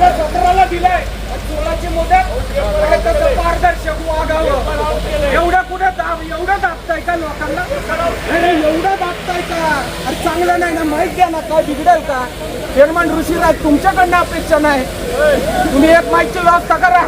का सतराला दिलाय. आणि सोळाची मुदत पारदर्शक वागावं? एवढं कुठं दाब एवढं दाबताय का लोकांना? एवढं दाबताय का? अरे चांगलं नाही ना माहीत द्या ना काय बिघडेल का? चेअरमन ऋषीराज तुमच्याकडनं अपेक्षा नाही. तुम्ही एक माईकची व्यवस्था करा.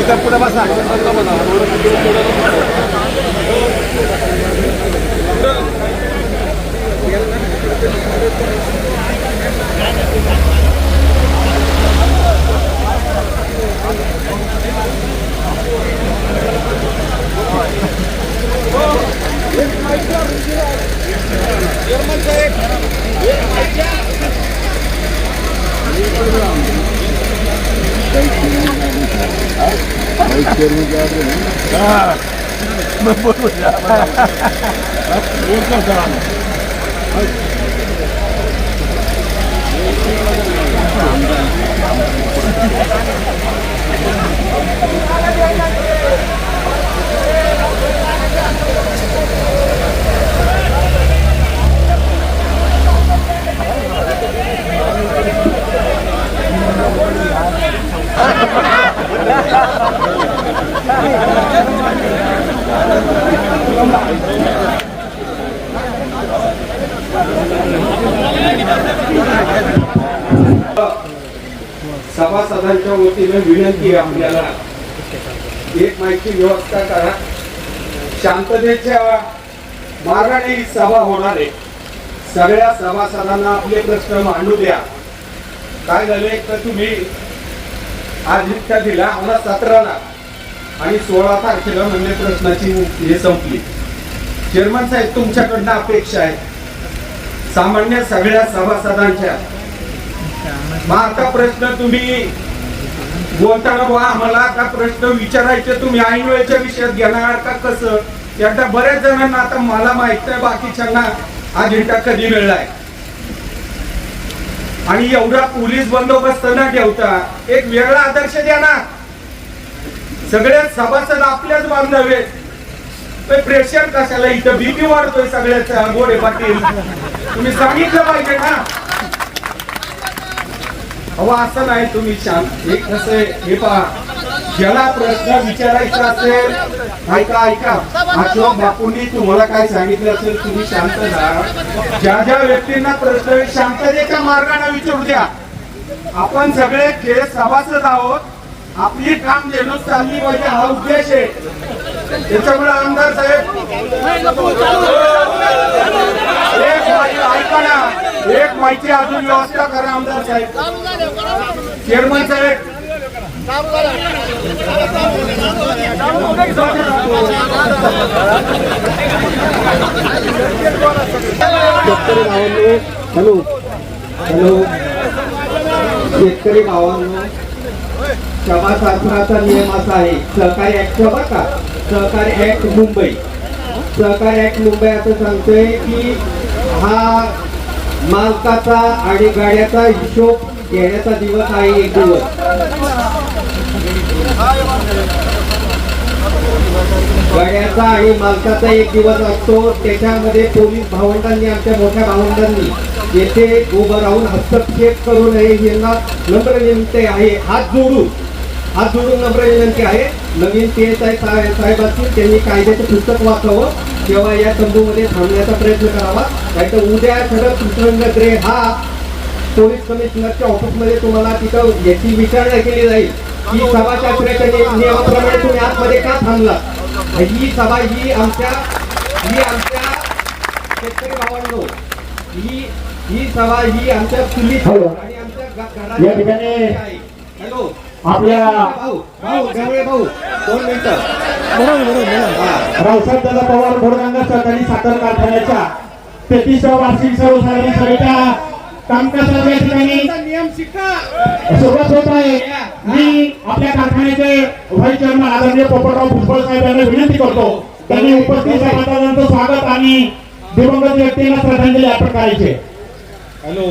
इथं पुढे बसा. का? इथं का चालू? सभासदांच्या वतीने विनंती आहे आपल्याला. एक माहिती व्यवस्था करा. शांततेच्या मार्गाने ही सभा होणार आहे. सगळ्या सभासदांना आपले प्रश्न मांडू द्या. काय झाले तर तुम्ही आज इतका दिला आम्हाला सतराला आणि सोळा तारखेला म्हणजे प्रश्नाची हे संपली. चेअरमन साहेब तुमच्याकडनं अपेक्षा आहे. सामान्य सगळ्या सभासदांच्या. मग आता प्रश्न तुम्ही बोलताना बुवा आम्हाला का प्रश्न विचारायचे तुम्ही ऐन वेळेच्या विषयात घेणार का कसं? एकदा बऱ्याच जणांना आता मला माहीत आहे बाकीच्यांना अजिंठा कधी मिळलाय. आणि एवढा पोलीस बंदोबस्त न ठेवता एक वेगळा आदर्श द्या ना सगळे सभासद आपल्याच बांधावे प्रेशर कशाला इथं बीपी वाढतोय सगळ्याचा गोडे पाटील? तुम्ही सांगितलं पाहिजे ना. अहो असं नाही तुम्ही शांत. हे कसं हे पहा. ज्याला प्रश्न विचारायचा असेल ऐका ऐका. अशोक बापूंनी तुम्हाला काय सांगितलं असेल तुम्ही शांत राहा. ज्या ज्या व्यक्तींना प्रश्न शांततेच्या मार्गाने विचारू द्या. आपण सगळे खेळ सभासद आहोत. आपली काम देणं चालली पाहिजे हा उद्देश आहे. त्याच्यामुळे आमदार साहेब ऐका ना. एक माहिती अजून व्यवस्था करा आमदार साहेब. चेअरमन साहेब. शेतकरी भावांनो हॅलो. हॅलो. शेतकरी भावांनो सभाशास्त्राचा नियम असा आहे सहकारी ऍक्ट बघा का? सहकारी ऍक्ट मुंबई. सहकारी ऍक्ट मुंबई असं सांगतोय की हा मालकाचा आणि गाड्याचा हिशोब घेण्याचा दिवस आहे एक दिवस. गाड्याचा आणि मालकाचा एक दिवस असतो. त्याच्यामध्ये पोलीस भावंडांनी आमच्या मोठ्या भावंडांनी येथे उभं राहून हस्तक्षेप करू नये यांना नम्र विनंती आहे. हात जोडून हात जोडून नम्र विनंती आहे. नवीन पी एस आय साहेब असतील त्यांनी कायद्याचं पुस्तक वाचावं. किंवा या तंबूमध्ये थांबण्याचा प्रयत्न करावा नाहीतर उद्या शरद कृष्णगद्रे हा पोलीस कमिशनरच्या ऑफिसमध्ये तुम्हाला तिथं याची विचारणा केली जाईल की सभाशास्त्राच्या निय- नियमाप्रमाणे तुम्ही आतमध्ये का थांबला ही सभा ही आमच्या ही आमच्या शेतकरी भावांनो ही ही सभा ही आमच्या हॅलो. आणि आमच्या आहे. हॅलो आपल्या भाऊ भाऊ गवळे भाऊ दोन मिनिटं. हा. रावसाहेब दादा पवार बोरगंगा सहकारी साखर कारखान्याच्या तेहतीसव्या वार्षिक सर्वसाधारण सभेच्या कामकाजाला या ठिकाणी नियम शिका. सुरुवात होत आहे. मी आपल्या कारखान्याचे व्हाईस चेअरमन आदरणीय पोपटराव भुजबळ साहेब यांना विनंती करतो. त्यांनी उपस्थित सभासदांचं स्वागत आणि दिवंगत व्यक्तींना श्रद्धांजली अर्पण करायचे. Hello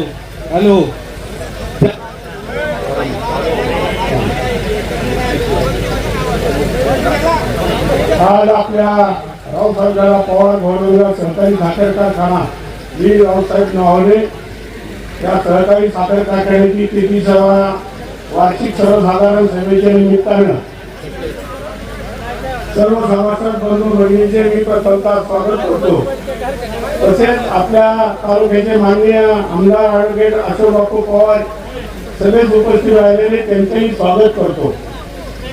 hello. आज आपल्या रावसाहेबला पवार गौरवला सहकारी साखर कारखाना मी रावसाहेब नावाने त्या सहकारी साखर कारखान्याची तेहतीस वार्षिक सर्वसाधारण सभेच्या निमित्तानं सर्व सभासद बंधू भगिनीचे मी प्रथमतः स्वागत करतो. तसेच आपल्या तालुक्याचे माननीय आमदार ॲडव्होकेट अशोक बापू पवार सगळेच उपस्थित राहिलेले त्यांचेही स्वागत करतो.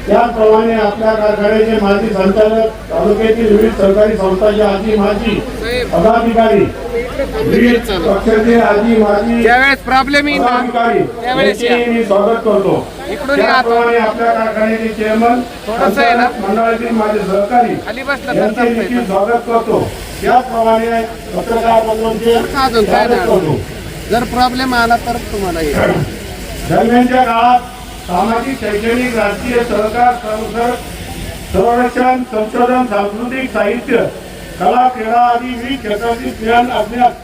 त्याचप्रमाणे आपल्या कारखान्याचे माजी संचालक तालुक्यातील विविध सरकारी संस्थांचे आजी माजी पदाधिकारी पक्षाचे आजी माजी मी स्वागत करतो. त्याचप्रमाणे आपल्या कारखान्याचे चेअरमन. मंडळातील माझे सहकारी यांचे. देखील स्वागत करतो त्याचप्रमाणे पत्रकार बंधूंचे स्वागत. करतो जर प्रॉब्लेम आला तर तुम्हाला. दरम्यानच्या काळात सामाजिक शैक्षणिक राजकीय सहकार संसद संरक्षण संशोधन सांस्कृतिक साहित्य कला क्रीडा आदी विविध क्षेत्रातील ज्ञान अज्ञात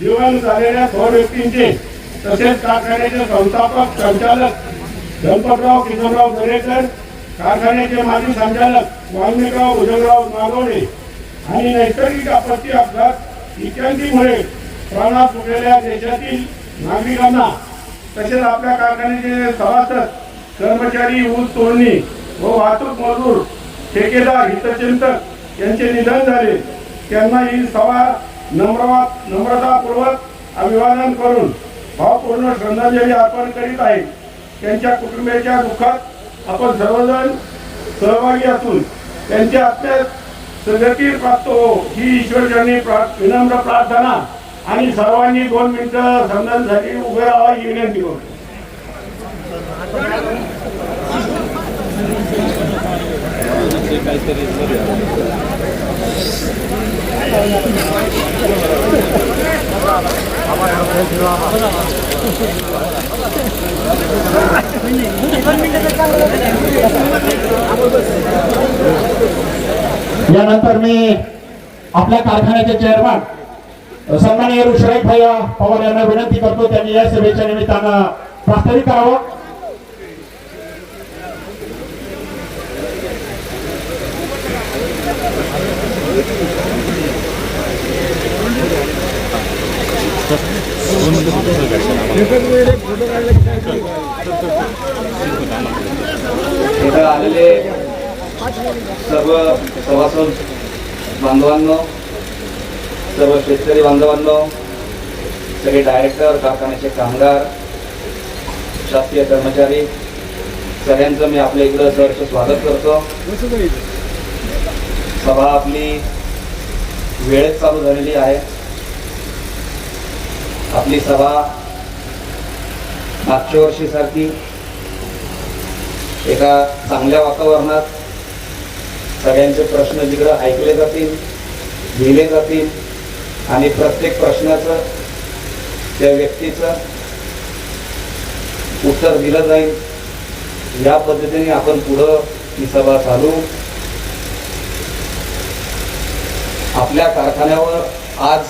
जीवन झालेल्या थोर व्यक्तींचे तसेच कारखान्याचे संस्थापक संचालक गणपतराव किशोरराव दरेकर कारखान्याचे माजी संचालक वाल्मिकराव भुजंगराव नागोडे आणि नैसर्गिक आपत्ती अपघात इत्यादीमुळे प्राणात उठलेल्या देशातील नागरिकांना तसेच आपल्या कारखान्याचे सभासद कर्मचारी ऊस तोडणी व वाहतूक मजूर ठेकेदार हितचिंतक यांचे निधन झाले. त्यांना ही सभा नम्रवा नम्रतापूर्वक अभिवादन करून भावपूर्ण श्रद्धांजली अर्पण करीत आहे. त्यांच्या कुटुंबियाच्या दुःखात आपण सर्वजण सहभागी असून त्यांच्या आत्म्यात सगती प्राप्त हो ही ईश्वरजनी प्रा- विनम्र प्रार्थना आणि सर्वांनी दोन मिनिटं श्रद्धांजली उभे राहा ही विनंती करतो यानंतर मी आपल्या कारखान्याचे चेअरमन सन्माननीय ऋषराज भैया पवार यांना विनंती करतो त्यांनी या सभेच्या निमित्तानं प्रास्ताविक करावं. इथं आलेले सर्व सभासद बांधवांनो सर्व शेतकरी बांधवांनो सगळे डायरेक्टर कारखान्याचे कामगार शासकीय कर्मचारी सगळ्यांचं मी आपल्या इकडं सहर्ष स्वागत करतो. सभा आपली वेळेत चालू झालेली आहे. आपली सभा मागच्या वर्षीसारखी एका चांगल्या वातावरणात सगळ्यांचे प्रश्न जिकडं ऐकले जातील लिहिले जातील आणि प्रत्येक प्रश्नाचं त्या व्यक्तीचं उत्तर दिलं जाईल. या पद्धतीने आपण पुढं ही सभा चालू. आपल्या कारखान्यावर आज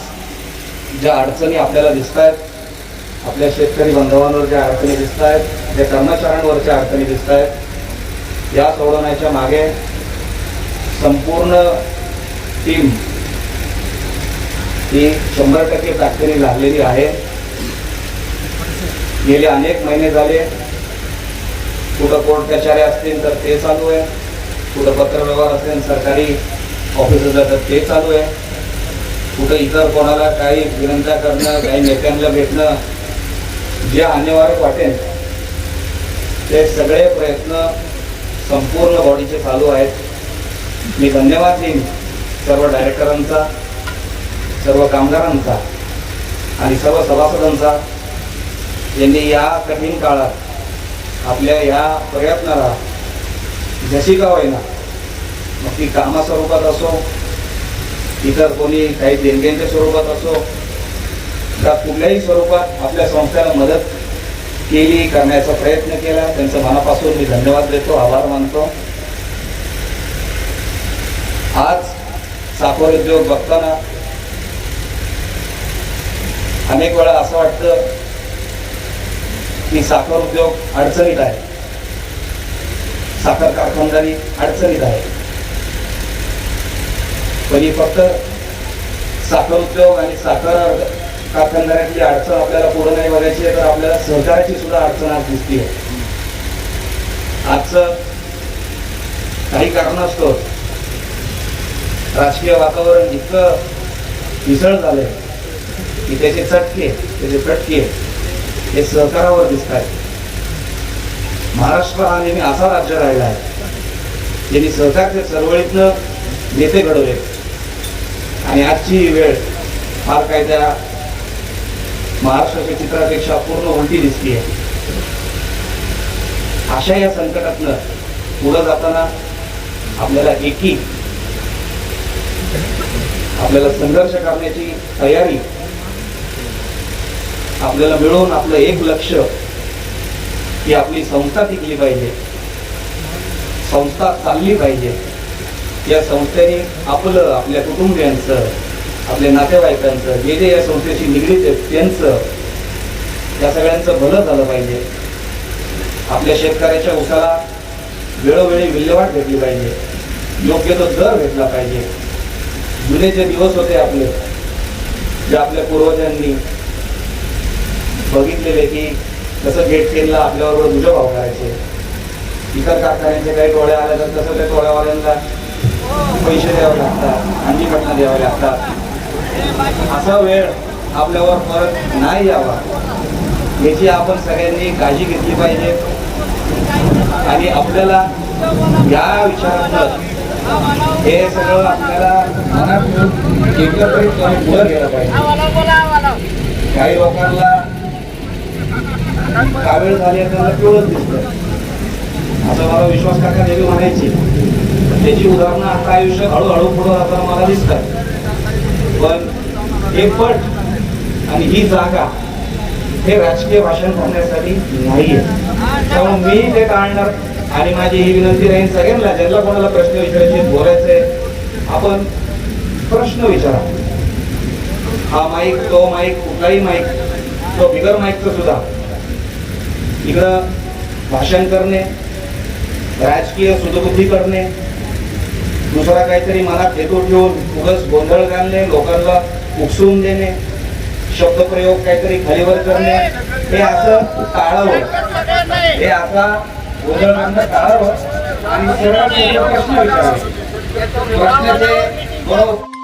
ज्या अडचणी आपल्याला दिसत आहेत आपल्या शेतकरी बांधवांवर ज्या अडचणी दिसत आहेत ज्या कर्मचाऱ्यांवरच्या अडचणी दिसत आहेत या सोडवण्याच्या मागे संपूर्ण टीम ही शंभर टक्के ताकदीने लागलेली आहे. गेले अनेक महिने झाले. कुठं कोर्ट कचारे असतील तर ते चालू आहे. कुठं पत्रव्यवहार असेल सरकारी ऑफिसर जातात ते चालू आहे. कुठं इतर कोणाला काही विनंत्या करणं काही नेत्यांना भेटणं जे अनिवार्य वाटेल ते सगळे प्रयत्न संपूर्ण बॉडीचे चालू आहेत. मी धन्यवाद देईन सर्व डायरेक्टरांचा सर्व कामगारांचा आणि सर्व सभासदांचा. यांनी या कठीण काळात आपल्या या प्रयत्नाला जशी का होईना मग ती कामा स्वरूपात असो इतर कोणी काही देणग्यांच्या स्वरूपात असो का कुठल्याही स्वरूपात आपल्या संस्थेला मदत केली करण्याचा प्रयत्न केला त्यांचं मनापासून मी धन्यवाद देतो आभार मानतो. आज साखर उद्योग बघताना अनेक वेळा असं वाटतं की साखर उद्योग अडचणीत आहे. साखर कारखानदारी अडचणीत आहे. पण ही फक्त साखर उद्योग आणि साखर कारखानदारातली अडचण आपल्याला पुढे नाही बघायची आहे तर आपल्याला सहकाराची सुद्धा अडचण आज दिसते आजचं काही कारणास्तव राजकीय वातावरण इतकं मिसळ झालंय की त्याचे चटके त्याचे चटके हे सहकारावर दिसत आहेत महाराष्ट्र हा नेहमी असा राज्य राहिला आहे ज्यांनी सहकारच्या चळवळीतनं नेते घडवले. आणि आजची वेळ फार काय त्या महाराष्ट्राच्या चित्रापेक्षा पूर्ण उलटी दिसतीये अशा या संकटातनं पुढं जाताना आपल्याला एकी आपल्याला संघर्ष करण्याची तयारी आपल्याला मिळून आपलं एक लक्ष की आपली संस्था टिकली पाहिजे. संस्था चालली पाहिजे. या संस्थेने आपलं आपल्या कुटुंबियांचं आपल्या नातेवाईकांचं जे जे या संस्थेशी निगडीत आहेत त्यांचं या सगळ्यांचं भलं झालं पाहिजे. आपल्या शेतकऱ्याच्या उसाला वेळोवेळी विल्हेवाट भेटली पाहिजे. योग्य तो दर भेटला पाहिजे. जुने जे दिवस होते आपले जे आपल्या पूर्वजांनी बघितलेले की कसं गेट केलला आपल्याबरोबर दुजा भाव करायचे. इतर कारखान्यांचे काही टोळ्या आल्या तर तसं त्या टोळ्यावाल्यांना पैसे द्यावे लागतात अंजीपटना द्यावे लागतात. असा वेळ आपल्यावर परत नाही यावा. याची आपण सगळ्यांनी काळजी घेतली पाहिजे. आणि आपल्याला या विचारातलं हे सगळं आपल्याला मनात ठेवून एकत्रितपणे पुढे गेलं पाहिजे. काही लोकांना कावेळ झाली असं त्यांना पिवळच दिसतं. असं मला विश्वास काका देवी म्हणायची. त्याची उदाहरणं आता आयुष्य हळूहळू पुढं जाताना मला दिसतात. पण हे पट आणि ही जागा हे राजकीय भाषण करण्यासाठी नाहीये. त्यामुळे मी ते टाळणार आणि माझी ही विनंती राहील सगळ्यांना ज्यांना कोणाला प्रश्न विचारायचे बोलायचे आपण प्रश्न विचारा. हा माईक तो माईक कुठलाही माईक तो बिगर माईकचं सुद्धा. इकडं भाषण करणे राजकीय सुदबुद्धी करणे दुसरा काहीतरी मनात हेतू ठेवून उगस गोंधळ घालणे लोकांना उकसून देणे शब्दप्रयोग काहीतरी खालीवर करणे हे असं टाळावं. हे असा गोंधळ घालणं टाळावं. आणि सरळ प्रश्न विचारावे. प्रश्नाचे बरोबर